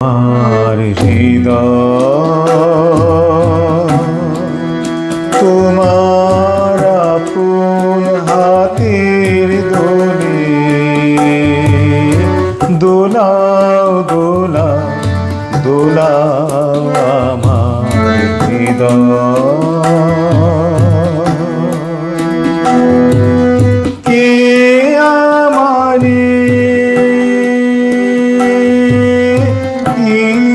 তোমার হৃদয় তোমার Amen.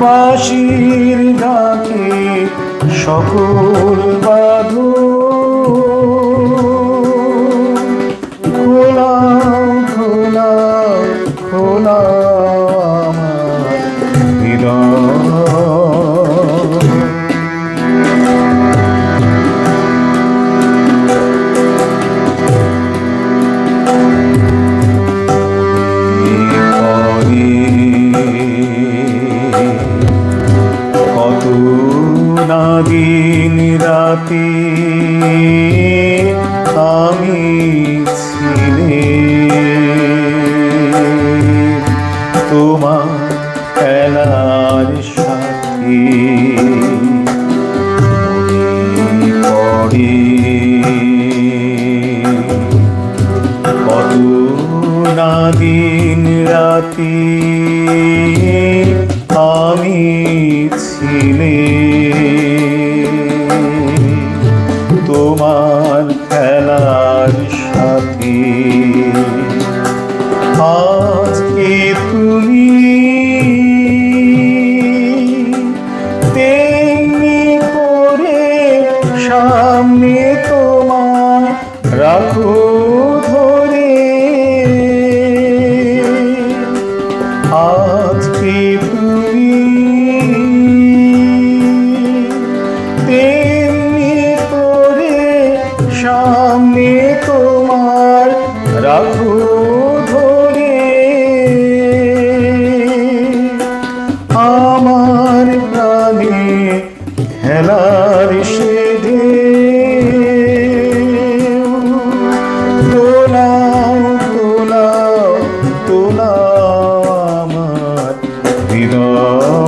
বাঁশির ডাকে সকল বাধু রাতে আমি ছিলে। তোমার খেলার সাথে না দিন রাতে আমি ছিলেন সামনে তোমার রাখো ধরে। আজকে তুমি ধরে। আমার প্রাণে খেলার সেদিন You know.